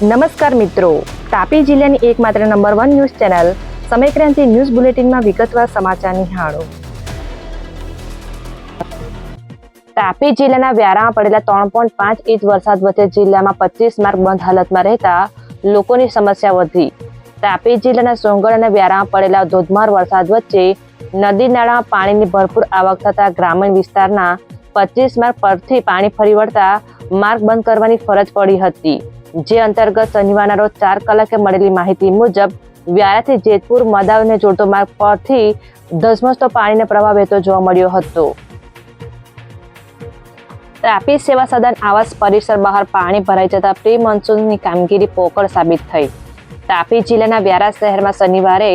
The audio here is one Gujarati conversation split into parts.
નમસ્કાર મિત્રો. તાપી જિલ્લાની એકમાત્ર number one news channel Samaykranti news બુલેટિનમાં વિગતવાર સમાચાર નિહાળો. તાપી જિલ્લાના વ્યારામાં પડેલા ત્રણ પોઈન્ટ પાંચ ઇંચ વરસાદ વચ્ચે જિલ્લામાં પચીસ માર્ગ બંધ હાલતમાં રહેતા લોકોની સમસ્યા વધી. તાપી જિલ્લાના સોંગળ અને વ્યારામાં પડેલા ધોધમાર વરસાદ વચ્ચે નદી નાળામાં પાણીની ભરપૂર આવક થતા ગ્રામીણ વિસ્તારના પચીસ માર્ગ પરથી પાણી ફરી વળતા માર્ગ બંધ કરવાની ફરજ પડી હતી. જે અંતર્ગત શનિવારના રોજ ચાર કલાકે મળેલી માહિતી મુજબ વ્યારાથી જેતપુર મદાવને જોડતો માર્ગ પરથી ધસમસતો પાણીનો પ્રવાહ વહેતો જોવા મળ્યો હતો. તાપી સેવા સદન આવાસ, પરિસર બહાર પાણી ભરાઈ જતા પ્રી મોન્સૂનની કામગીરી પોકળ સાબિત થઈ. તાપી જિલ્લાના વ્યારા શહેરમાં શનિવારે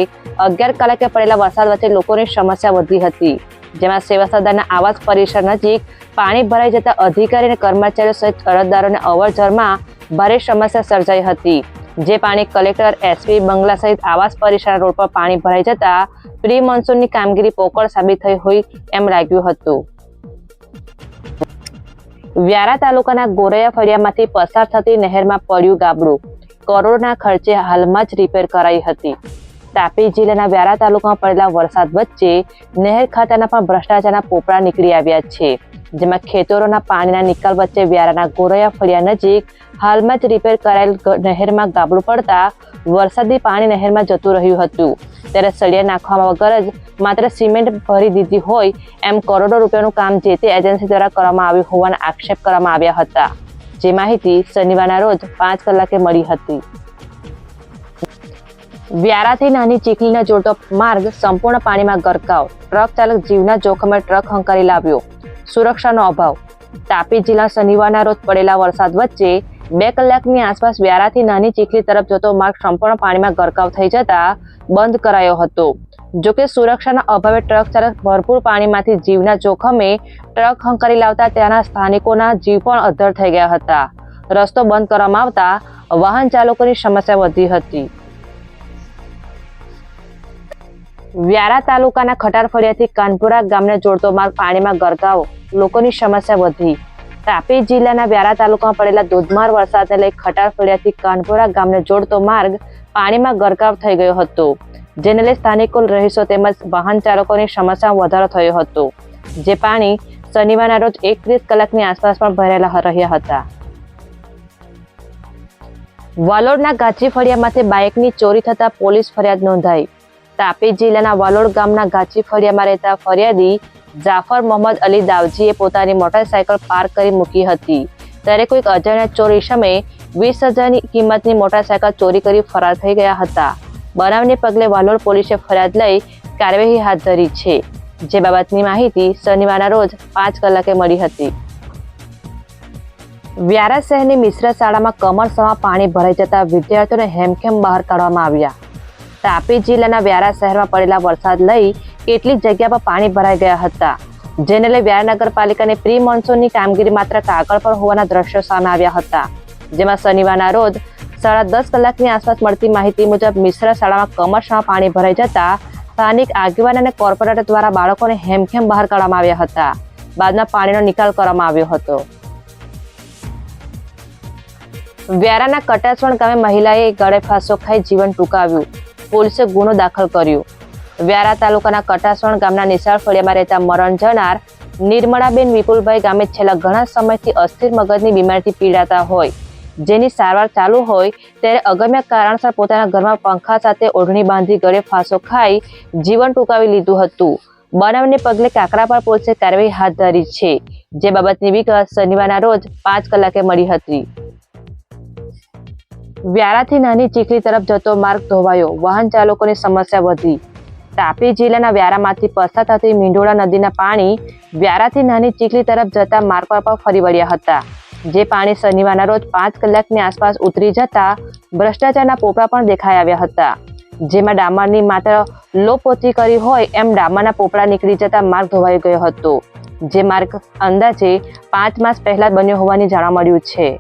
અગિયાર કલાકે પડેલા વરસાદ વચ્ચે લોકોની સમસ્યા વધી હતી, જેમાં સેવા સદનના આવાસ, પરિસર નજીક પાણી ભરાઈ જતા અધિકારી અને કર્મચારીઓ સહિત અરજદારોને અવરજવરમાં ભારે સમસ્યા સર્જાઈ હતી. જે પાણી કલેક્ટર એસપી બંગલા સહિત આવાસ પરિસર રોડ પર પાણી ભરાઈ જતા પ્રી મોન્સૂનની કામગીરી પોકળ સાબિત થઈ હોય એમ લાગ્યું હતું. વ્યારા તાલુકાના ગોરૈયા ફળિયામાંથી પસાર થતી નહેરમાં પડ્યું ગાબડું. કરોડના ખર્ચે હાલમાં જ રિપેર કરાઈ હતી. તાપી જિલ્લાના વ્યારા તાલુકામાં પડેલા વરસાદ વચ્ચે નહેર ખાતાના પણ ભ્રષ્ટાચારના પોપડા નીકળી આવ્યા છે. જેમાં ખેતરોના પાણીના નિકાલ વચ્ચે વ્યારાના ગોરૈયા ફળિયા નજીક હાલમાં જ રિપેર કરાયેલ નહેરમાં ગાબડું પડતા વરસાદી પાણી નહેરમાં જતું રહ્યું હતું. ત્યારે સળિયા નાખવામાં વગર જ માત્ર સિમેન્ટ ભરી દીધી હોય એમ કરોડો રૂપિયાનું કામ જે તે એજન્સી દ્વારા કરવામાં આવ્યું હોવાના આક્ષેપ કરવામાં આવ્યા હતા. જે માહિતી શનિવારના રોજ પાંચ કલાકે મળી હતી. વ્યારાથી નાની ચીખલીને જોડતો માર્ગ સંપૂર્ણ પાણીમાં ગરકાવ. ટ્રક ચાલક જીવના જોખમે ટ્રક હંકારી લાવ્યો. સુરક્ષાનો અભાવ. તાપી જિલ્લા શનિવારના રોજ પડેલા વરસાદ વચ્ચે બે કલાકની આસપાસ વ્યારાથી નાની ચીખલી તરફ જતો માર્ગ સંપૂર્ણ પાણીમાં ગરકાવ થઈ જતા બંધ કરાયો હતો. જોકે સુરક્ષાના અભાવે ટ્રક ચાલક ભરપૂર પાણીમાંથી જીવના જોખમે ટ્રક હંકારી લાવતા ત્યાંના સ્થાનિકોના જીવ પણ અધ્ધર થઈ ગયા હતા. રસ્તો બંધ કરવામાં આવતા વાહન ચાલકોની સમસ્યા વધી હતી. વ્યારા તાલુકાના ખટાર ફળિયાથી કાનપુરા ગામને જોડતો માર્ગ પાણીમાં ગરકાવો. લોકોની સમસ્યા વધી. તાપી જિલ્લાના વ્યારા તાલુકામાં પડેલા ધોધમાર વરસાદને લઈ ખટાર ફળિયાથી કાનપુરા ગામને જોડતો માર્ગ પાણીમાં ગરકાવ થઈ ગયો હતો. જેને લઈ સ્થાનિકો રહીશો તેમજ વાહન ચાલકોની સમસ્યામાં વધારો થયો હતો. જે પાણી શનિવારના રોજ એકત્રીસ કલાકની આસપાસ પણ ભરેલા રહ્યા હતા. વાલોડના ગાચી ફળિયામાંથી બાઇકની ચોરી થતા પોલીસ ફરિયાદ નોંધાઈ. તાપી જિલ્લાના વાલોડ ગામના ગાચી ફળિયામાં રહેતા ફરિયાદી જાફર મોહમ્મદ અલી દાવજીએ પોતાની મોટરસાયકલ પાર્ક કરી મૂકી હતી. ત્યારે કોઈક અજાણ્યા ચોર સમયે વીસ હજારની કિંમતની મોટરસાયકલ ચોરી કરી ફરાર થઈ ગયા હતા. બનાવને પગલે વાલોડ પોલીસે ફરિયાદ લઈ કાર્યવાહી હાથ ધરી છે. જે બાબતની માહિતી શનિવારના રોજ પાંચ કલાકે મળી હતી. વ્યારા શહેરની મિશ્ર શાળામાં કમરસમાં પાણી ભરાઈ જતા વિદ્યાર્થીઓને હેમખેમ બહાર કાઢવામાં આવ્યા. તાપી જિલ્લાના વ્યારા શહેરમાં પડેલા વરસાદ લઈ કેટલીક જગ્યા પર પાણી ભરાઈ ગયા હતા. જેને લઈ વ્યારા નગરપાલિકાની પ્રી મોન્સૂનની કામગીરી માત્ર કાગળ પર હોવાના દ્રશ્યો સામે આવ્યા હતા. જેમાં શનિવારના રોજ સાડા દસ કલાકની આસપાસ મળતી માહિતી મુજબ મિશ્ર શાળામાં કમરસમાં પાણી ભરાઈ જતા સ્થાનિક આગેવાન અને કોર્પોરેટર દ્વારા બાળકોને હેમખેમ બહાર કાઢવામાં આવ્યા હતા. બાદમાં પાણીનો નિકાલ કરવામાં આવ્યો હતો. વ્યારાના કટાસણ ગામે મહિલાએ ગળે ફાંસો ખાઈ જીવન ટૂંકાવ્યું. પોલીસે ગુનો દાખલ કર્યો. વ્યારા તાલુકાના કટાસણ ગામના નિશાળ ફળિયામાં રહેતા મરણ જનાર નિર્મળાબેન વિપુલભાઈ ગામે છેલ્લા ઘણા સમયથી અસ્થિર મગજની બીમારીથી પીડાતા હોય. જેની સારવાર ચાલુ હોય ત્યારે અગમ્ય કારણસર પોતાના ઘરમાં પંખા સાથે ઓઢણી બાંધી ગળે ફાંસો ખાઈ જીવન ટૂંકાવી લીધું હતું. બનાવને પગલે કાકરાપાર પોલીસે કાર્યવાહી હાથ ધરી છે. જે બાબતની વિગત શનિવારના રોજ પાંચ કલાકે મળી હતી. વ્યારાથી નાની ચીખલી તરફ જતો માર્ગ ધોવાયો. વાહન ચાલકોની સમસ્યા વધી. તાપી જિલ્લાના વ્યારામાંથી પસાર થતી મીંઢોળા નદીના પાણી વ્યારાથી નાની ચીખલી તરફ જતા માર્ગ પર ફરી વળ્યા હતા. જે પાણી શનિવારના રોજ પાંચ કલાકની આસપાસ ઉતરી જતા ભ્રષ્ટાચારના પોપડા પણ દેખાઈ આવ્યા હતા. જેમાં ડામરની માત્ર લોપોતી કરી હોય એમ ડામરના પોપડા નીકળી જતા માર્ગ ધોવાઈ ગયો હતો. જે માર્ગ અંદાજે પાંચ માસ પહેલા બન્યો હોવાની જાણવા મળ્યું છે.